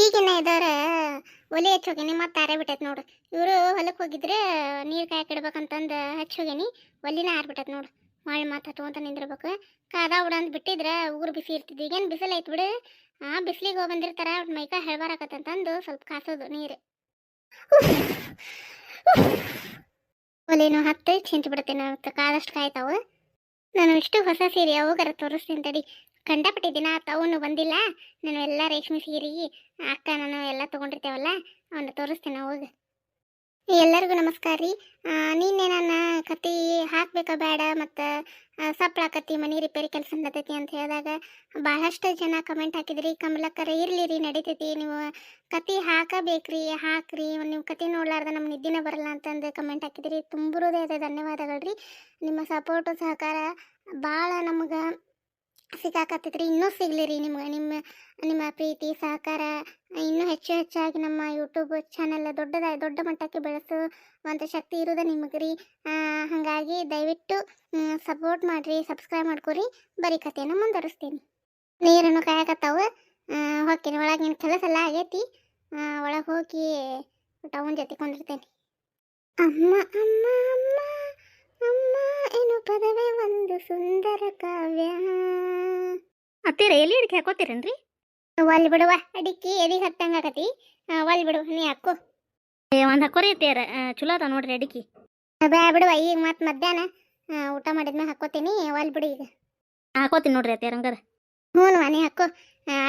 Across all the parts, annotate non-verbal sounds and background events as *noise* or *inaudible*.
ಈಗಿನ ಇದಾರ, ಒಲೆ ಹಚ್ಚೋಗೇನಿ ಮತ್ತೆ ಆರೇ ಬಿಟ್ಟೈತೆ ನೋಡು. ಇವರು ಹೊಲಕ್ಕೆ ಹೋಗಿದ್ರೆ ನೀರು ಹಚ್ಚಿ ಹಚ್ಚೋಗೇನಿ ಒಲಿನ ಆರ್ಬಿಟ್ಟೈತೆ ನೋಡು. ಮಳೆ ಮಾತು ಹತ್ಕೊಂತ ನಿಂದಿರ್ಬೇಕು. ಕಾದ ಉಡ ಅಂತ ಬಿಟ್ಟಿದ್ರೆ ಉಗುರು ಬಿಸಿ ಇರ್ತಿದ್ದು ಈಗೇನು ಬಿಸಿಲು ಐತೆ ಬಿಡು. ಆ ಬಿಸಿಲಿಗೆ ಹೋಗಿ ಬಂದಿರ್ತಾರ, ಅವ್ರ ಮೈಕ ಹೇಳ್ಬಾರಕತ್ತಂತಂದು ಸ್ವಲ್ಪ ಕಾಸೋದು ನೀರು. ಒಲೆನೂ ಹತ್ತು ಚಿಂಚು ಬಿಡ್ತೇನೆ ಕಾದಷ್ಟು ಕಾಯ್ತಾವು. ನಾನು ಇಷ್ಟು ಹೊಸ ಸೀರೆ ಅವಾಗಾರ ತೋರಿಸ್ತೀನಿ ತಡಿ. ಕಂಡಪಟ್ಟಿ ದಿನ ಅವನು ಬಂದಿಲ್ಲ. ನಾನು ಎಲ್ಲ ರೇಷ್ಮೆ ಸೀರೆ, ಅಕ್ಕ ನಾನು ಎಲ್ಲ ತೊಗೊಂಡಿರ್ತೇವಲ್ಲ, ಅವನ್ನ ತೋರಿಸ್ತೇನೆ ಹೋಗಿ. ಎಲ್ಲರಿಗೂ ನಮಸ್ಕಾರ ರೀ. ನಿನ್ನೆ ನನ್ನ ಕತ್ತಿ ಹಾಕ್ಬೇಕಾ ಬೇಡ ಮತ್ತು ಸಪ್ಳ ಕತ್ತಿ, ಮನೆ ರಿಪೇರಿ ಕೆಲಸ ನಡತೈತಿ ಅಂತ ಹೇಳಿದಾಗ ಭಾಳಷ್ಟು ಜನ ಕಮೆಂಟ್ ಹಾಕಿದ್ರಿ. ಕಮಲಕ್ಕರ, ಇರ್ಲಿ ರೀ, ನಡೀತೈತಿ. ನೀವು ಕತ್ತಿ ಹಾಕಬೇಕ್ರಿ, ಹಾಕ್ರಿ. ನೀವು ಕತ್ತಿ ನೋಡ್ಲಾರ್ದ ನಮ್ಮ ನಿದ್ದಿನ ಬರಲ್ಲ ಅಂತಂದು ಕಮೆಂಟ್ ಹಾಕಿದ್ರಿ. ತುಂಬ ಹೃದಯದ ಧನ್ಯವಾದಗಳು ರೀ. ನಿಮ್ಮ ಸಪೋರ್ಟು ಸಹಕಾರ ಭಾಳ ನಮ್ಗೆ ಸಿಕ್ಕಾಕತ್ತೈತ್ರಿ ಇನ್ನೂ ಸಿಗ್ಲಿ ರೀ ನಿಮ್ಗೆ ನಿಮ್ಮ ನಿಮ್ಮ ಪ್ರೀತಿ, ಸಹಕಾರ, ಇನ್ನೂ ಹೆಚ್ಚು ಹೆಚ್ಚಾಗಿ ನಮ್ಮ ಯೂಟ್ಯೂಬ್ ಚಾನೆಲ್ ದೊಡ್ಡದ, ದೊಡ್ಡ ಮಟ್ಟಕ್ಕೆ ಬೆಳೆಸುವಂಥ ಶಕ್ತಿ ಇರೋದು ನಿಮಗೆ ರೀ. ಹಾಗಾಗಿ ದಯವಿಟ್ಟು ಸಪೋರ್ಟ್ ಮಾಡಿರಿ ಸಬ್ಸ್ಕ್ರೈಬ್ ಮಾಡ್ಕೊರಿ, ಬರೀ ಕಥೆಯನ್ನು ಮುಂದುವರಿಸ್ತೀನಿ. ನೀರನ್ನು ಕಾಯಕತ್ತಾವು ಹೋಗ್ತೀನಿ ಒಳಗಿನ ಕೆಲಸ ಎಲ್ಲ ಆಗೈತಿ. ಒಳಗೆ ಹೋಗಿ ಟೌನ್ ಜೊತೆ ಕೊಂಡಿರ್ತೇನೆ ಅಮ್ಮ ಅಮ್ಮ ಅಮ್ಮ ಅಮ್ಮ. ಏನು ಪದವೇ ಒಂದು ಸುಂದರ ಕಾವ್ಯ. ಅತ್ತೀರ ಎಲ್ಲಿ ಅಡಿಕೆ ಹಾಕೋತೀರೇನ್ರಿ? ಒಲ್ ಬಿಡುವ ಅಡಿಕೆ ಎದಿಗೆ ಹತ್ತಂಗಾಕತಿ ಒಲ್ ಬಿಡು ನೀ ಹಾಕು. ಏ ಒಂದು ಹಾಕೋರಿ ಅತ್ತೀರ ಚಲೋ ಅದ ನೋಡ್ರಿ ಅಡಿಕೆ. ಬ್ಯಾ ಬಿಡುವ ಈಗ ಮತ್ತೆ ಮಧ್ಯಾಹ್ನ ಊಟ ಮಾಡಿದ್ಮೇಲೆ ಹಾಕೋತೀನಿ ಒಲ್ ಬಿಡು ಈಗ. ಹಾಕೋತೀನಿ ನೋಡ್ರಿ ಅತ್ತೀರ ಹಂಗಾರ ಹ್ಞೂ ನೀ ಹಾಕೋ.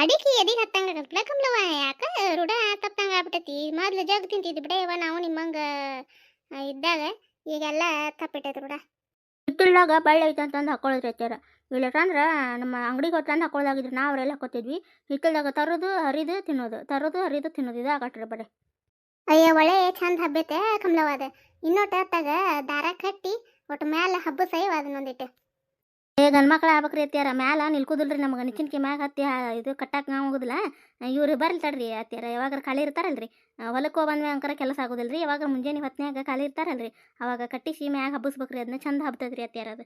ಅಡಿಕೆ ಎದಿಗೆ ಹತ್ತಂಗ ಕಮ್ಲವ ಯಾಕ ರೂಢ ತಪ್ಪಂಗ ಆಗ್ಬಿಟ್ಟೈತಿ. ಮೊದ್ಲು ಜಗ್ ತಿಂತಿದ್ದು ಬಿಡ ಇವ ನಾವು ನಿಮ್ಮಂಗ ಇದ್ದಾಗ ಈಗೆಲ್ಲ ತಪ್ಪಿಟ್ಟೈತಿ ರೂಢ. ಹಿತ್ತಲ್ದಾಗ ಬಳ್ಳಿ ಐತೆ ಅಂತಂದು ಹಾಕೊಳ್ಳೋದ್ರಿ ಇಲ್ಲ ಇಲ್ಲಂದ್ರ ನಮ್ಮ ಅಂಗಡಿಗೆ ತಂದು ಹಾಕೊಳ್ಳೋದಾಗಿದ್ರೆ ನಾವು ಅವರೆಲ್ಲ ಹಾಕೋತಿದ್ವಿ ಹಿತ್ತಲ್ದಾಗ ತರೋದು ಹರಿದು ತಿನ್ನೋದು, ತರೋದು ಹರಿದು ತಿನ್ನೋದು ಇದು ಆಗಟ್ರಿ ಬರೀ. ಅಯ್ಯ, ಒಳ್ಳೆ ಚಂದ ಹಬ್ಬೈತೆ ಕಮಲವಾದ ಇನ್ನೊಟ್ಟು ಹೊತ್ತಾಗ ದಾರ ಕಟ್ಟಿ, ಒಟ್ಟು ಮ್ಯಾಲ ಹಬ್ಬ ಸೈವ್ ಅದನ್ನೊಂದಿಟ್ಟು ಏ ಗಂಡು ಮಕ್ಳು ಆಗ್ಬೇಕ್ರಿ ಅತ್ಯಾರ ಮ್ಯಾಲ ನಿಲ್ಕುದಿಲ್ರಿ ನಮಗೆ. ನಿಚಿನ್ಕಿ ಮ್ಯಾಗ ಹತ್ತಿ ಇದು ಕಟ್ಟಾಕ ನಾವು ಹೋಗುದಿಲ್ಲ ಇವ್ರು ಬರ್ಲಿ ತಡ್ರಿ ಅತ್ತೀರ ಯಾವಾಗ ಖಾಲಿ ಇರ್ತಾರಲ್ರಿ. ಹೊಲಕ್ಕೆ ಹೋಗಿ ಅಂಕರ ಕೆಲಸ ಆಗೋದಿಲ್ರಿ. ಯಾವಾಗ ಮುಂಜಾನೆ ಹೊತ್ನ್ಯಾಗ ಖಾಲಿ ಇರ್ತಾರಲ್ರಿ. ಅವಾಗ ಕಟ್ಟಿಸಿ ಮ್ಯಾಗ ಹಬ್ಬಿಸ್ಬೇಕ್ರಿ. ಅದನ್ನ ಚಂದ ಹಬ್ತದ್ರಿ ಅತ್ತೀರ ಅದು.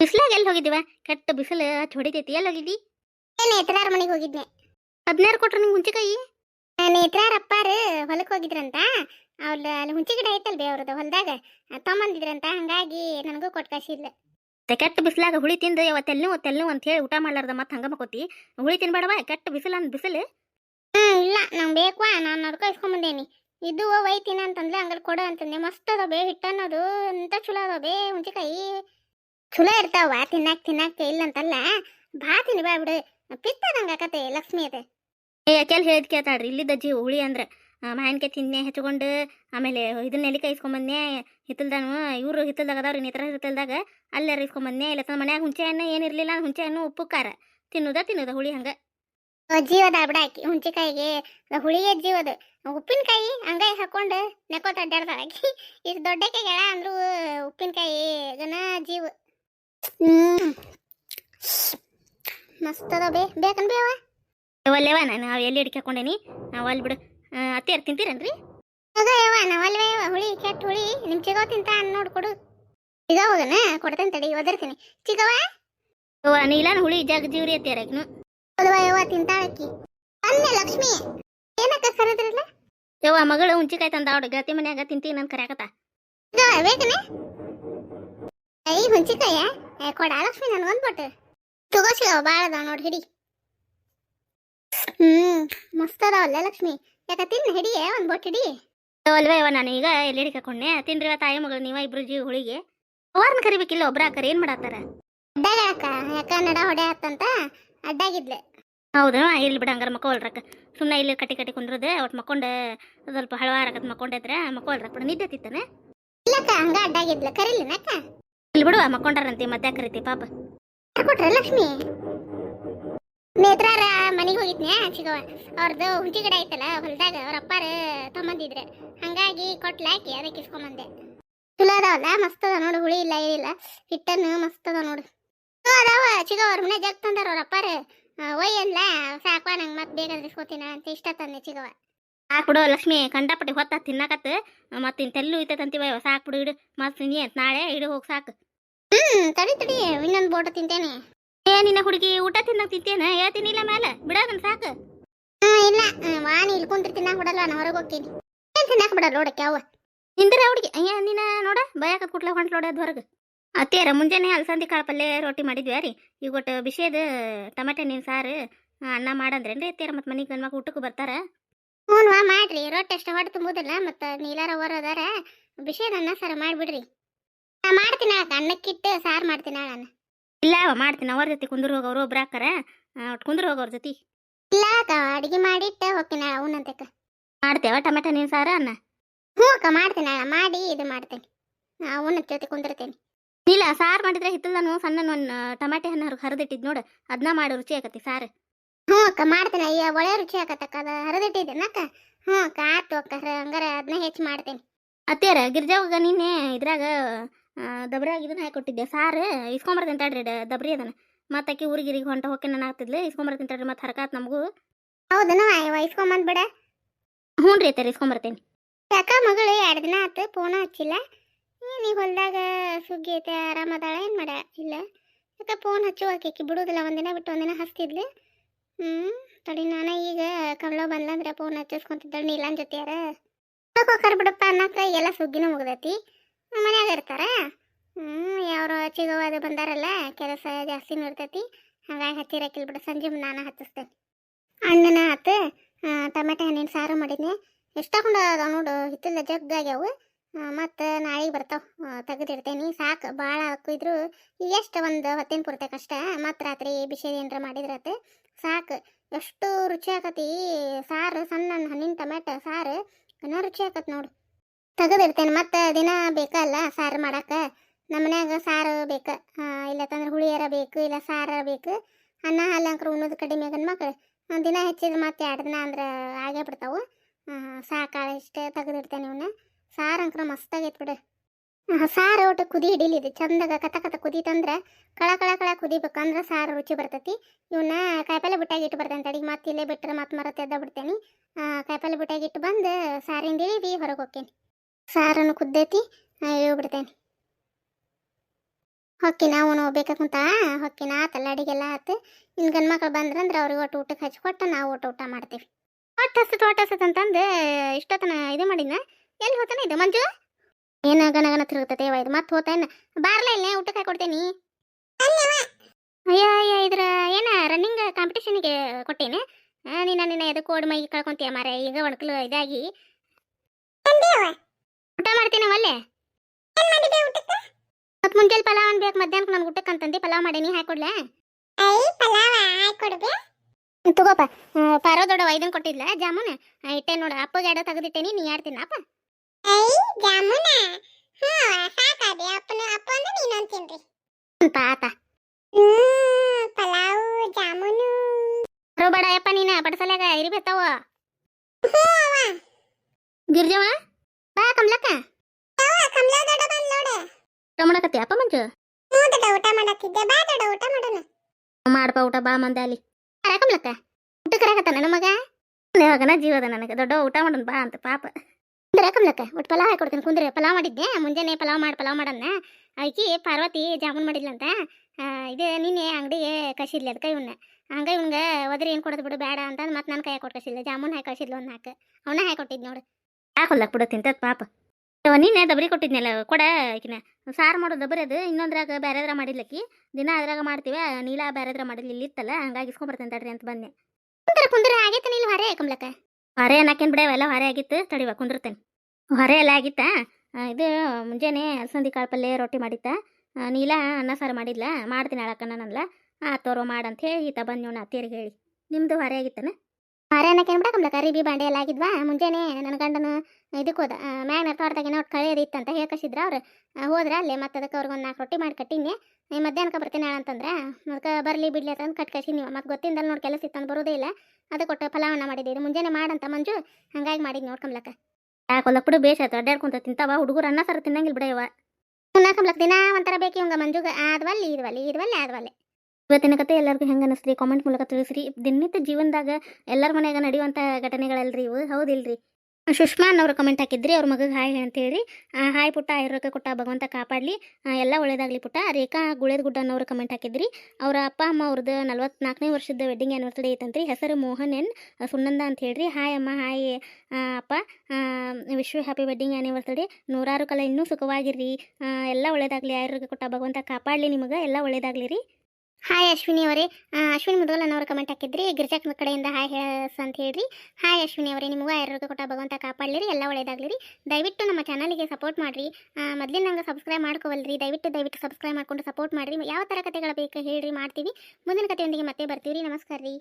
ಬಿಸಿಲಾಗ ಎಲ್ಲಿ ಹೋಗಿದ್ದೀವ? ಕೆಟ್ಟ ಬಿಸಿಲು ಹಚ್ಚಿ ಹೊಡಿತೈತಿ ಎಲ್ಲಿ ಹೋಗಿದ್ದಿ ನೇತ್ರಾರ ಮನೆಗೆ ಹೋಗಿದ್ನೆ ಹದಿನಾರು ಕೊಟ್ರು ನಿಂಗೆ ಹುಂಚಿಕಾಯಿ ನೇತ್ರಾರ ಅಪ್ಪಾರು ಹೊಲಕ್ಕೆ ಹೋಗಿದ್ರಂತ. ಅವ್ರ ಅಲ್ಲಿ ಹುಂಚಿ ಗಿಡ ಐತಲ್ ಬೇ ಅವ್ರದ್ದು ಹೊಲದಾಗ ತಮ್ಮಂದಿದ್ರಂತ ಹಂಗಾಗಿ ನನಗೂ ಕೊಟ್ಟು ಕಳಿಸಿದ್ಲು ಕೆಟ್ಟ ಬಿಸಿಲಾಗ ಹುಳಿ ತಿಂದು ಅವತ್ತೆಲ್ಲೂ ತೆಲ್ಲು ಅಂತ ಹೇಳಿ ಊಟ ಮಾಡ್ಲಾರ್ದ ಮತ್ತೆ ಹಂಗ ಮಕ್ಕೋತಿ. ಹುಳಿ ತಿನ್ಬೇಡವ ಕೆಟ್ಟ ಬಿಸಿಲು ಅಂದ್ ಬಿಸಿಲು. ಹ್ಮ್ ಇಲ್ಲ ನಂಗೆ ಬೇಕು ನಾನು ಅದಕ್ಕೆ ಇಸ್ಕೊಂಬಂದೇನಿ. ಇದು ಒಯ್ತೀನಿ ಅಂತಂದ್ರೆ ಹಂಗಾರೆ ಕೊಡು ಅಂತಂದೆ. ಮಸ್ತ್ ಅದ ಬೇ ಹಿಟ್ಟು ಅನ್ನೋದು ಎಂತ ಚಲೋ ಅದ ಬೇ ಹುಂಚಿಕಾಯಿ ಚಲೋ ಇರ್ತಾವ ತಿನ್ನಾಕ ತಿನ್ನಾಕ ಇಲ್ಲ ಅಂತಲ್ಲ. ಬಾ ತಿನ್ ಬಾ ಬಿಡು. ಪಿತ್ತದಂಗ ಆಕತೆ ಲಕ್ಷ್ಮಿ ಅದೆ. ಏ ಯಾಕೆಲ್ ಹೇಳಿದ್ ಕೇಳ್ತಾಳ್ರಿ ಇಲ್ಲಿದ್ದ ಜೀವ ಹುಳಿ ಅಂದ್ರೆ. ಮಾವಿನಕಾಯಿ ತಿಂದೆ ಹೆಚ್ಕೊಂಡು ಆಮೇಲೆ ಇದನ್ನ ನೆಲ್ಲಿಕಾಯಿ ಇಸ್ಕೊಂಬಂದೆ ಹಿತ್ತಲ್ದಾನು ಇವರು ಹಿತ್ತಲ್ದಾಗ ಅದಾವ್ರಿ ನೇತ್ರ ಹಿತ್ತಲ್ದಾಗ ಅಲ್ಲಾರ ಇಸ್ಕೊಂಬಂದೆ ಇಲ್ಲ ತನ್ನ ಮನ್ಯಾಗ ಹುಂಚೆ ಹಣ್ಣು ಏನಿರಲಿಲ್ಲ ಹುಂಚೆ ಹಣ್ಣು ಉಪ್ಪು ಖಾರ ತಿನ್ನುದ ತಿನ್ನುದ ಹುಳಿ ಹಂಗ. ಜೀವದ ಬಿಡ ಆಕಿ ಹುಂಚಿಕಾಯಿಗೆ ಹುಳಿಗೆ ಜೀವದ ಉಪ್ಪಿನಕಾಯಿ ಹಂಗಾಯಿ ಹಾಕೊಂಡು ನೆಕೋತ ಅಡ್ಡಾಡ್ತಾಳ ಆಕಿ *laughs* ಇದು ದೊಡ್ಡಕ್ಕೆ ಗೆಳ ಅಂದ್ರು ಉಪ್ಪಿನಕಾಯಿ ಗನ ಜೀವ. ಹ್ಮ್ ಮಸ್ತ್ ಅದ ಬೇ ಬೇಕನ್ ಬೇವ ಒಲ್ಲೆವ ನಾನು ಎಲ್ಲಿ ಹಿಡ್ಕೊಂಡೇನಿ ನಾವು ಅಲ್ಲಿ ಬಿಡು. ಅತ್ತೆಯರ್ ತಿಂತೀರೇನ್ರಿ? ಹೋಗ ಯವ್ವ ನಾವಲ್ವೇ ಹುಳಿ ಕೆಟ್ಟ ಹುಳಿ. ನಿಮ್ ಚಿಗವ ತಿಂತ ನೋಡ್ಕೊಡು ಚಿಗ ಹೋಗನ ಕೊಡ್ತೇನೆ ತಡಿ ಒದರ್ತೀನಿ. ಚಿಗವ ಯವ್ವ ನೀಲಾನ ಹುಳಿ ಜಗ್ ಜೀವ್ರಿ ಅತ್ತೆಯರಾಗ್ನು ಅಲ್ವಾ ಯವ್ವ ತಿಂತಾಳಕ್ಕಿ ಅನ್ನೆ ಲಕ್ಷ್ಮಿ ಏನಕ್ಕ ಕರೆದ್ರಲ್ಲ ಯವ್ವ ಮಗಳು ಹುಂಚಿಕಾಯಿ ತಂದ ಅವಡು ಗತಿ ಮನ್ಯಾಗ ತಿಂತೀನಿ ನನ್ ಕರ್ಯಾಕತ್ತ ಬೇಕನೆ ಐ ಹುಂಚಿಕಾಯ ಕೊಡ ಲಕ್ಷ್ಮಿ ನನ್ಗೊಂದ್ ಕೊಟ್ಟು ತಗೋ ಚಿಗವ ಭಾಳ ಅದಾವ ನೋಡಿ ಹಿಡಿ. ಹ್ಮ್ ಮಸ್ತ್ ಅದಾವಲ್ಲ ಲಕ್ಷ್ಮಿ. ಯಾಕ ತಿನ್ ಹಿಡಿಯ ಒಂದ್ ಬೊಟ್ಟು ಹಿಡಿ. ಅಲ್ವೇ ಅವ ನಾನು ಈಗ ಎಲ್ಲಿ ಹಿಡ್ಕೆ ಹಾಕೊಂಡೆ ತಿನ್ರಿ ತಾಯಿ ಮಗಳು ನೀವ ಇಬ್ರು ಜೀವ ಹುಳಿಗೆ. ಅವ್ರನ್ನ ಕರಿಬೇಕಿಲ್ಲ ಒಬ್ರ ಹಾಕರ ಏನ್ ಮಾಡತ್ತಾರ? ಅಡ್ಡಾಗ ಯಾಕ ನಡ ಹೊಡೆ ಹತ್ತಂತ ಅಡ್ಡಾಗಿದ್ಲೆ. ಹೌದಾ ಇಲ್ಲಿ ಬಿಡ ಹಂಗಾರ ಮಕ್ಕೋಲ್ರಕ್ಕ ಸುಮ್ಮನೆ ಇಲ್ಲಿ ಕಟ್ಟಿ ಕಟ್ಟಿ ಕುಂದ್ರದೆ ಒಟ್ಟು ಮಕ್ಕೊಂಡೆ ಸ್ವಲ್ಪ ಹಳವಾರಕತ್ ಮಕ್ಕೊಂಡೈತ್ರ ಮಕ್ಕೊಳ್ರಕ್ಕ ಬಿಡ ನಿದ್ದೆ ತಿತ್ತಾನೆ ಇಲ್ಲಕ್ಕ ಹಂಗ ಅಡ್ಡಾಗಿದ್ಲೆ. ಕರಿಲಿನಕ್ಕ ಇಲ್ಲಿ ಬಿಡುವ ಮಕ್ಕೊಂಡಾರಂತಿ ಮತ್ತೆ ಕರಿತಿ ಪಾಪ. ಕೊಟ್ರ ಲಕ್ಷ್ಮಿ? ನೇತ್ರಾರ ಮನೆಗೆ ಹೋಗಿದ್ನ್ಯಾ? ಚಿಗವ ಅವ್ರದ್ದು ಹುಂಚಿ ಗಿಡ ಐತಲ್ಲ, ಹೊಲದಾಗ ಅವ್ರ ಅಪ್ಪಾರ ತೊಂಬಂದಿದ್ರೆ ಹಂಗಾಗಿ ಕೊಟ್ಲಾಕಿ ಅದಕ್ಕೆ ಇಸ್ಕೊಂಬಂದೆ. ಚಲೋ ಅದಾವಲ್ಲ, ಮಸ್ತ್ ಅದ ನೋಡು, ಹುಳಿ ಇಲ್ಲ ಏನಿಲ್ಲ ಹಿಟ್ಟನ್ನು ಮಸ್ತ್ ಅದ ನೋಡು. ಚಲೋ ಅದಾವ ಚಿಗವ ಅವ್ರ ಮನೆ ಜಗ್ ತಂದಾರ ಅವ್ರ ಅಪ್ಪಾರ. ಒಯ್ ಅಂದ್ಲ, ಸಾಕ್ವಾ, ನಂಗೆ ಮತ್ತೆ ಬೇಕಾದ್ರೆ ಇಸ್ಕೋತೀನ ಅಂತ ಇಷ್ಟ ತಂದೆ ಚಿಗವ ಸಾಕ್ಬಿಡು ಲಕ್ಷ್ಮಿ, ಕಂಡಪಟ್ಟಿ ಹೊತ್ತ ತಿನ್ನಕತ್ತ. ಮತ್ತೆ ಇನ್ ತೆಲ್ಲು ಐತಂತೀವ ಸಾಕ್ಬಿಡು ಇಡು. ಮತ್ತೆ ನಾಳೆ ಇಡು, ಹೋಗಿ ಸಾಕು. ಹ್ಮ್, ತಡಿ ತಡಿ, ಇನ್ನೊಂದು ಬೋಟ ತಿಂತೇನೆ. ನಿನ್ನ ಹುಡುಗಿ ಊಟ ತಿನ್ನಕ್ ತಿಂತೇನ? ಹೇಳ್ತೀನಿಲ್ಲ ಮೇಲೆ ಬಿಡೋದನ್ ಸಾಕು. ಹ್ಮ್ ವಾ ಇಲ್ಲಿ ಕುಂತ್ರಿ ತಿನ್ನಾಕ ಬಿಡಲ್ಲ ನಾ ಹೊರಗೆ ಹೋಗ್ತೀನಿ. ಏನ್ ತಿನ್ನಾಕ ಬಿಡಲ್ಲ ನೋಡಕ್ಕೆ ಅವ ನಿಂದ್ರ ಹುಡುಗಿ. ಅಯ್ಯ ನೀನ ನೋಡ ಬಯಾಕ ಕುಟ್ಲ ಹೊಂಟ್ ನೋಡೋದು ಹೊರಗೆ ಅತ್ತೇರ ಮುಂಜಾನೆ ಅಲಸಂದಿ ಕಾಳು ಪಲ್ಯ ರೊಟ್ಟಿ ಮಾಡಿದ್ವಿ ರೀ ಈಗ ಒಟ್ಟು ಬಿಸಿಯದ ಟಮಾಟೆ ನೀನ್ ಸಾರು ಅನ್ನ ಮಾಡಂದ್ರೇನ್ರಿ ಅತ್ತೇರ ಮತ್ತು ಮನೆಗೆ ಗಂಡು ಮಗ ಊಟಕ್ಕೆ ಬರ್ತಾರ? ಹ್ಞೂ ವಾ ಮಾಡ್ರಿ. ರೊಟ್ಟಿ ಅಷ್ಟ ಹೊಟ್ಟೆ ತುಂಬುದಿಲ್ಲ ಮತ್ತು ನೀಲಾರ ಅದಾರ. ಬಿಷೇದ ಅನ್ನ ಸಾರ ಮಾಡಿಬಿಡ್ರಿ. ನಾ ಮಾಡ್ತೀನಿ ಅಣ್ಣಕ್ಕಿಟ್ಟು ಅನ್ನಕ್ಕಿಟ್ಟು ಸಾರು ಮಾಡ್ತೀನಿ ನಾನು ಇಲ್ಲ ಮಾಡ್ತೀನಿ. ಅವ್ರ ಜೊತೆ ಕುಂದ್ರ ಹೋಗೋರು ಒಬ್ರು ಹಾಕಾರ ಕುಂದ್ರ ಕುಂದ್ರ ಅವ್ರ ಜೊತೆ. ಇಲ್ಲ ಅಕ್ಕ ಅಡಿಗೆ ಮಾಡಿಟ್ಟ ಹೋಗ್ತೀನಿ ಅವನಂತಕ್ಕ ಮಾಡ್ತೇವ ಟೊಮೆಟೊ ನೀನ್ ಸಾರ ಅನ್ನ? ಹ್ಞೂ ಅಕ್ಕ ಮಾಡ್ತೀನಿ ಅಣ್ಣ. ಮಾಡಿ ಇದು ಮಾಡ್ತೇನೆ. ಅವನ ಜೊತೆ ಕುಂದಿರ್ತೇನೆ. ಇಲ್ಲ ಸಾರು ಮಾಡಿದ್ರೆ ಹಿತ್ತಲ್ದನು ಸಣ್ಣ ಒಂದು ಟಮಾಟೆ ಹಣ್ಣು ಹರ್ ಹರಿದಿಟ್ಟಿದ್ ನೋಡು. ಅದನ್ನ ಮಾಡಿ ರುಚಿ ಆಗತ್ತೆ ಸಾರು. ಹ್ಞೂ ಅಕ್ಕ ಮಾಡ್ತೀನಿ. ಅಯ್ಯ ಒಳ್ಳೆ ರುಚಿ ಆಕತ್ತಕ್ಕ ಅದು ಹರಿದಿಟ್ಟಿದ್ದೇನಕ್ಕ ಹ್ಞೂ ಅಕ್ಕ ಆಯ್ತು ಅಕ್ಕ ಹಂಗಾರೆ ಅದನ್ನ ಹೆಚ್ಚು ಮಾಡ್ತೇನೆ. ಅತ್ತೇರ ಗಿರ್ಜಾವಾಗ ನಿನ್ನೆ ಇದ್ರಾಗ ದಬ್ರಾಗ ಹಾಕಿ ಹಾಕೊಟ್ಟಿದ್ದೆ. ಸಾರು ಇಸ್ಕೊಂಬರ್ತೀನಿ ತಡ್ರಿ ದಬ್ರಿ ಅದನ್ನ. ಮತ್ತೆ ಊರಿಗೆ ಊರಿಗಿರಿಗೆ ಹೊಂಟ ಹೋಗಿ ನಾನು ಆಗ್ತಿದ್ಲು. ಇಸ್ಕೊಂಬರ್ತೀನಿ ತಡ್ರಿ ಮತ್ತೆ ಹರಕಾತ್ ನಮಗೂ. ಹೌದನ ಇಸ್ಕೊಂಬಂದ್ಬೇಡ ಬಿಡ. ಹ್ಞೂ ರೀ ತರಿ ಇಸ್ಕೊಂಬರ್ತೀನಿ. ಯಾಕ ಮಗಳು ಎರಡು ದಿನ ಆತು ಫೋನ್ ಹಚ್ಚಿಲ್ಲ. ನೀ ಹೊಲ್ದಾಗ ಸುಗ್ಗಿ ಐತೆ ಆರಾಮದಾಳ ಏನು ಮಾಡ ಇಲ್ಲ. ಯಾಕೆ ಫೋನ್ ಹಚ್ಚುವಾಕಿ ಬಿಡುದಿಲ್ಲ ಒಂದಿನ ಬಿಟ್ಟು ಒಂದಿನ ಹಚ್ತಿದ್ಲು. ಹ್ಞೂ ತಡಿ ನಾನು ಈಗ ಕಮಲ ಬಂದ್ಲಂದ್ರೆ ಫೋನ್ ಹಚ್ಚಿಸ್ಕೊಂತಿದ್ದಾಳೆ ನೀಲನ್ ಜೊತೆಯಾರ ಯಾರ. ಹೋಗ್ತಾರ ಬಿಡಪ್ಪ ಅನ್ನಕ ಎಲ್ಲ ಸುಗ್ಗಿನೂ ಮುಗ್ದೈತಿ. ಮನ್ಯಾಗ ಇರ್ತಾರ? ಹ್ಞೂ ಯಾರು ಅದು ಬಂದಾರಲ್ಲ, ಕೆಲಸ ಜಾಸ್ತಿನೂ ಇರ್ತೈತಿ. ಹಾಗಾಗಿ ಹಚ್ಚಿರಕಿಲ್ ಬಿಡು, ಸಂಜೆ ನಾನು ಹತ್ತಿಸ್ತೇನೆ ಅಣ್ಣನ ಆತು ಟೊಮೆಟೊ ಹಣ್ಣಿನ ಸಾರು ಮಾಡಿದ್ನಿ. ತಗೊಂಡು ಅದಾವ ನೋಡು ಹಿತ್ತಲ ಜಗ್ಗಾಗ್ಯಾವು ಮತ್ತು ನಾಳೆಗೆ ಬರ್ತಾವ ತೆಗೆದಿಡ್ತೇನೆ. ಸಾಕು ಭಾಳ ಹಾಕಿದ್ರು ಎಷ್ಟು ಒಂದು ಹೊತ್ತಿನ ಪೂರ್ತಕಷ್ಟ ಮತ್ತು ರಾತ್ರಿ ಬಿಸಿ ಏನಾರ ಮಾಡಿದ್ರತ್ತೆ ಸಾಕು, ಎಷ್ಟು ರುಚಿ ಆಕತಿ. ಸಾರು ಸಣ್ಣ ಹಣ್ಣಿನ ಟೊಮೆಟೊ, ಸಾರು. ಇನ್ನೂ ರುಚಿ ಆಕತ್ ನೋಡು. ತೆಗೆದಿಡ್ತೇನೆ ಮತ್ತೆ ದಿನ ಬೇಕಲ್ಲ ಸಾರು ಮಾಡಕ್ಕೆ ನಮ್ಮನ್ಯಾಗ ಸಾರು ಬೇಕು ಇಲ್ಲತ್ತಂದ್ರೆ ಹುಳಿಯರ ಬೇಕು, ಇಲ್ಲ ಸಾರ ಬೇಕು, ಅನ್ನ, ಹಾಲಂಕ್ರ ಉಣ್ಣೋದು ಕಡಿಮೆ ಆಗ ಮಕ್ಳು. ದಿನ ಹೆಚ್ಚಿದ್ರೆ ಮತ್ತೆ ಎರಡು ದಿನ ಅಂದ್ರೆ ಆಗೇ ಬಿಡ್ತಾವೆ. ಸಾಕಾಳ ಇಷ್ಟೇ ತೆಗೆದಿರ್ತೇನೆ ಇವನ್ನ ಸಾರು ಅಂಕರ ಮಸ್ತಾಗೈತೆ ಬಿಡು. ಸಾರು ಒಟ್ಟು ಕುದಿ ಹಿಡಿಲಿದೆ. ಚಂದಾಗ ಕತ ಕತ ಕುದೀತಂದ್ರೆ ಕಳ ಕಳ ಕಳ ಕುದಿಬೇಕಂದ್ರೆ ಸಾರು ರುಚಿ ಬರ್ತೈತಿ. ಇವನ್ನ ಕಾಯಿಪಲ್ಲೆ ಬಿಟ್ಟಾಗಿ ಇಟ್ಟು ಬರ್ತೇನೆ ಅಡಿಗೆ ಮತ್ತೆ ಇಲ್ಲೇ ಬಿಟ್ಟರೆ ಮತ್ತೆ ಮರ ಎದ್ದ ಬಿಡ್ತೇನೆ. ಕಾಯಿಪಲ್ಲೆ ಬಿಟ್ಟಾಗಿ ಇಟ್ಟು ಬಂದು ಸಾರಿಂದ ಇಳಿದು, ಹೊರಗೆ ಹೋಗ್ತೇನೆ ಸಾರನ್ನು ಕುದ್ದೈತಿ ಹೇಳ್ಬಿಡ್ತೇನೆ ಹೊಕ್ಕಿ ನಾವು ಹೋಗ್ಬೇಕ ಕುಂತ? ಹೊಕ್ಕಿನ ಆತಲ್ಲ ಅಡಿಗೆಲ್ಲ ಆತು. ಇನ್ನು ಗಂಡ್ ಮಕ್ಳು ಬಂದ್ರಂದ್ರೆ ಅವ್ರಿಗೆ ಒಟ್ಟು ಊಟಕ್ಕೆ ಹಚ್ಕೊಟ್ಟು ನಾವು ಊಟ ಊಟ ಮಾಡ್ತೀವಿ. ಒಟ್ಟು ಹಸತ್ ಒಟ್ಟು ಹಸತ್ ಅಂತಂದು ಇಷ್ಟೊತ್ತನ ಇದು ಮಾಡಿದ್ನ? ಎಲ್ಲಿ ಹೋತಾನೆ ಇದು ಮಂಜು? ಏನು ಗನಗನ ತಿರುಗುತ್ತೆ ಯವ್ವ ಇದು? ಮತ್ತೆ ಹೋತಾನ? ಬಾರ್ಲ ಇಲ್ಲೇ ಊಟಕ್ಕೆ ಹಾಕೊಡ್ತೇನಿ ಅಯ್ಯ ಅಯ್ಯ, ಇದ್ರ ಏನ ರನ್ನಿಂಗ್ ಕಾಂಪಿಟೇಷನ್ಗೆ ಕೊಟ್ಟೇನೆ? ನಿನ್ನ ನಿನ್ನ ಎದಕ್ಕೆ ಓಡ್ ಮೈ ಕಳ್ಕೊಂತೀಯ ಮಾರ ಈಗ ಒಣಕಲು ಇದಾಗಿ. ಊಟ ಮಾಡ್ತೀನಿ ಒಲ್ಲೆ ಮತ್ ಮುಂಜಾನೆ ಪಲಾವ್ ಅನ್ಬೇಕು ಮಧ್ಯಾಹ್ನಕ್ಕೆ ನನ್ಗೆ ಊಟಕ್ಕೆ ಅಂತಂದು ಪಲಾವ್ ಮಾಡೀನಿ ಹಾಕೊಡ್ಲೆ? ತಗೋಪ. ಪಾರೋ ದೊಡ್ಡ ಐದನ್ ಕೊಟ್ಟಿದ್ಲ ಜಾಮೂನ್? ಇಟ್ಟೆ ನೋಡು ಅಪ್ಪಗೆ ಎಡ ತೆಗೆದಿಟ್ಟೇನಿ ನೀ ನೀನು ಅಂತೀನ್ರಿ ಪಾತ ಪಲಾವ್ ಜಾಮೂನು. ಬರೋಬೇಡ ಯಪ್ಪ ನೀನ ಬಡಸಲ್ಯಾಗ ಇರಿಬೇತಾವ ಗಿರ್ಜವ? ಕಮ್ಲಕ್ಕ? ಕಮಲ ದೊಡ್ಡ ಬಂದ್ ನೋಡು. ಮಾಡಕತ್ತಿ ಅಪ್ಪ ಮಂಜು? ದೊಡ್ಡ ಊಟ ಮಾಡತ್ತಿದ್ದೆ ಬಾ ದೊಡ್ಡ ಊಟ ಮಾಡೋಣ. ಮಾಡಪ್ಪ ಊಟ ಬಾ ಮಂದೆ ಅಲ್ಲಿ. ಕಮಲಕ್ಕ ಊಟ ಕರಕತ್ತ ನನ್ನ ಮಗ? ಯಾವಾಗನ ಜೀವದ ನನಗೆ. ದೊಡ್ಡ ಊಟ ಮಾಡೋಣ ಬಾ ಅಂತ ಪಾಪ. ಕುಂದ್ರೆ ಕಮಲಕ್ಕ ಒಟ್ಟು ಪಲಾವ್ ಹಾಕೊಡ್ತೀನಿ ಕುಂದ್ರೆ ಪಲಾವ್ ಮಾಡಿದ್ದೆ. ಮುಂಜಾನೆ ಪಲಾವ್ ಮಾಡಿ ಪಲಾವ್ ಮಾಡನ್ನ. ಆಕಿ ಪಾರ್ವತಿ ಜಾಮೂನ್ ಮಾಡಿದ್ಲಂತ ಇದು ನಿನ್ನೆ ಅಂಗಡಿಗೆ ಕಸಿದ್ಲಿ ಅದಕ್ಕೆ ಇವನ್ನ ಹಂಗ ಇವಂಗ ಒದ್ರಿ ಏನು ಕೊಡೋದು ಬಿಡು ಬೇಡ ಅಂತ ಮತ್ತೆ ನನ್ನ ಕೈ ಕೊಟ್ಟು ಕಸಿಲ್ಲ ಜಾಮೂನ್ ಹಾಕಿ ಕಸಿದ್ಲು ಒಂದು ಹಾಕ ಅವನ್ನ ಹಾಕಿ ಕೊಟ್ಟಿದ್ ನೋಡು. ಯಾಕೊಲ್ಲಕ್ ಬಿಡು ತಿಂತದ ಪಾಪ. ನಿನ್ನೆ ನೀನೆ ದಬ್ರಿ ಕೊಟ್ಟಿದ್ನಲ್ಲ ಕೊಡ ಆಕಿನ ಸಾರು ಮಾಡೋ ದಬರಿ ಅದು ಇನ್ನೊಂದ್ರಾಗ ಬೇರೆದ್ರ ಮಾಡಿದ್ಲಕ್ಕಿ. ದಿನ ಅದ್ರಾಗ ಮಾಡ್ತೀವಿ ನೀಲ ಬೇರೆದ್ರ ಮಾಡಿಲ್ಲ ಇಲ್ಲಿ ಇತ್ತಲ್ಲ ಹಂಗಾಗಿ ಇಸ್ಕೊಂಬರ್ತೇನೆ ತಡ್ರಿ ಅಂತ ಬಂದೆ. ಕುಂದ್ರ ಕುಂದ್ರ ಆಗೈತೆ ನೀಲ್ ಹೊರೆ ಕಮಲಕ್ಕ ಹೊರೆ ಅನ್ನಕ್ಕೇನು ಬಿಡ ಎಲ್ಲ ಹೊರೆ ಆಗಿತ್ತು ತಡಿವ ಕುಂದಿರ್ತೇನೆ. ಹೊರೆ ಎಲ್ಲ ಆಗಿತ್ತ? ಇದು ಮುಂಜಾನೆ ಅಲಸಂದಿ ಕಾಳು ಪಲ್ಯ ರೊಟ್ಟಿ ಮಾಡಿತ್ತ? ನೀಲ ಅನ್ನ ಸಾರು ಮಾಡಿದ್ಲ? ಮಾಡ್ತೀನಿ ಅಳಕ್ಕನ ನನ್ಲ ಆ ತೋರೋ ಮಾಡಂತ ಹೇಳಿ ಈತ ಬಂದು ನೀವು ಅತ್ತೇರಿಗೆ ಹೇಳಿ. ನಿಮ್ಮದು ಹೊರೆ ಆಗಿತ್ತನ? ಹೊರೆ ಅನ್ನಕ್ಕೆ ಬಿಡ ಕರಿಬಿ ಬಾಂಡೆ ಎಲ್ಲ ಆಗಿದ್ವಾ? ಮುಂಜಾನೆ ನನ್ನ ಗಂಡನ ಇದಕ್ಕೆ ಹೋದ. ಮ್ಯಾಗ ನರ್ತವಾಡ್ದಾಗ ಏನೋ ಕಳೆಯೋದು ಇತ್ತಂತ ಹೇಳ್ಕಸಿದ್ರ ಅವ್ರು. ಹೋದ್ರ ಅಲ್ಲೇ ಮತ್ತೆ ಅದಕ್ಕೆ ಅವ್ರಿಗೆ ಒಂದು ನಾಲ್ಕು ರೊಟ್ಟಿ ಮಾಡಿ ಕಟ್ಟಿನಿ ನೀವು ಮಧ್ಯಾಹ್ನಕ್ಕೆ ಬರ್ತೀನಿ ಅಂತಂದ್ರೆ. ಅದಕ್ಕೆ ಬರಲಿ ಬಿಡ್ಲಿ ಅಂತ ಕಟ್ ಕಸಿ ನೀವು ಮತ್ತೆ ಗೊತ್ತಿಂದಲ್ಲ ನೋಡಿ ಕೆಲಸ ಇತ್ತಂದು ಬರೋದೇ ಇಲ್ಲ. ಅದಕ್ಕೆ ಕೊಟ್ಟು ಫಲಾವನ್ನ ಮಾಡಿದ್ದೆ. ಇದು ಮುಂಜಾನೆ ಮಾಡಂತ ಮಂಜು. ಹಂಗಾಗಿ ಮಾಡಿದ್ದು ನೋಡ್ ಕಮಲಕ್ಕ ಯಾಕೊಲ್ಲಕ್ ಬಿಡು ಬೇಷ ಆಯ್ತು. ಅಡ್ಡಾಡ್ಕೊಂತ ತಿಂತಾವ. ಹುಡುಗರು ಅನ್ನ ಸರ ತಿನ್ನಂಗಿಲ್ಲ ಬಿಡ ಇವ. ಕಮಲಕ್ಕ ದಿನ ಒಂಥರ ಬೇಕು ಇವಂಗ ಮಂಜುಗ. ಆದ್ವಲ್ಲಿ ಇದ್ವಲ್ಲಿ ಇದ್ವಲ್ಲಿ ಆದ್ವಲ್ಲಿ. ಇವತ್ತಿನ ಕತೆ ಎಲ್ಲರಿಗೂ ಹೆಂಗೆ ಅನಿಸ್ರಿ ಕಾಮೆಂಟ್ ಮೂಲಕ ತಿಳಿಸ್ರಿ. ದಿನನಿತ್ಯ ಜೀವನದಾಗ ಎಲ್ಲರ ಮನೆಯಾಗ ನಡೆಯುವಂಥ ಘಟನೆಗಳಲ್ರಿ ಇವು. ಹೌದಿಲ್ರಿ? ಸುಷ್ಮಾ ಅನ್ನೋರು ಕಮೆಂಟ್ ಹಾಕಿದ್ರಿ, ಅವ್ರ ಮಗಗೆ ಹಾಯ್ ಅಂತ ಹೇಳಿ ಹಾಯ್ ಪುಟ್ಟ ಆಯುರ್ವೇದ ಕೊಟ್ಟ, ಭಗವಂತ ಕಾಪಾಡಲಿ. ಎಲ್ಲ ಒಳ್ಳೇದಾಗಲಿ ಪುಟ್ಟ. ರೇಖಾ ಗುಳೇದ ಗುಡ್ಡ ಅನ್ನೋರು ಕಮೆಂಟ್ ಹಾಕಿದ್ರಿ. ಅವರ ಅಪ್ಪ, ಅಮ್ಮ ಅವ್ರದ್ದು ನಲ್ವತ್ನಾಲ್ಕನೇ ವರ್ಷದ ವೆಡ್ಡಿಂಗ್ ಆ್ಯನಿವರ್ಸರಿ ಐತಂತ್ರಿ. ಹೆಸರು ಮೋಹನ್ ಎನ್ ಸುನಂದ ಅಂತ ಹೇಳ್ರಿ ಹಾಯ್ ಅಮ್ಮ ಹಾಯ್ ಅಪ್ಪ. ವಿಶ್ವ ಹ್ಯಾಪಿ ವೆಡ್ಡಿಂಗ್ ಆ್ಯನಿವರ್ಸರಿ ನೂರಾರು ಕಾಲ ಇನ್ನೂ ಸುಖವಾಗಿರ್ರಿ. ಎಲ್ಲ ಒಳ್ಳೇದಾಗಲಿ. ಆಯುರ್ವೇದ ಕೊಟ್ಟ, ಭಗವಂತ ಕಾಪಾಡಲಿ ನಿಮಗೆ. ಎಲ್ಲ ಒಳ್ಳೇದಾಗಲಿ ರೀ. ಹಾಯ್ ಅಶ್ವಿನಿ ಅವರೇ. ಅಶ್ವಿನಿ ಮುದಗಲ್ ಅನ್ನೋರು ಕಮೆಂಟ್ ಹಾಕಿದ್ರಿ. ಗಿರ್ಜಾಕ್ ಕಡೆಯಿಂದ ಹಾಯ್ ಹೇಳಸ್ ಅಂತ ಹೇಳ್ರಿ. ಹಾಯ್ ಅಶ್ವಿನಿ ಅವರೇ. ನಿಮಗೂ ಆರೋಗ್ಯ ಕೊಟ್ಟ ಭಗವಂತ ಕಾಪಾಡಲಿರಿ, ಎಲ್ಲ ಒಳ್ಳೇದಾಗ್ಲಿರಿ. ದಯವಿಟ್ಟು ನಮ್ಮ ಚಾನಲ್ಗೆ ಸಪೋರ್ಟ್ ಮಾಡಿರಿ. ಮೊದಲಿನ ನಂಗೆ ಸಬ್ಸ್ಕ್ರೈಬ್ ಮಾಡ್ಕೋವಲ್ರಿ. ದಯವಿಟ್ಟು ದಯವಿಟ್ಟು ಸಬ್ಸ್ಕ್ರೈಬ್ ಮಾಡ್ಕೊಂಡು ಸಪೋರ್ಟ್ ಮಾಡಿರಿ. ಯಾವ ಥರ ಕಥೆಗಳ ಬೇಕು ಹೇಳಿರಿ, ಮಾಡ್ತೀವಿ. ಮುಂದಿನ ಕಥೆಯೊಂದಿಗೆ ಮತ್ತೆ ಬರ್ತೀವಿ ನಮಸ್ಕಾರ ರೀ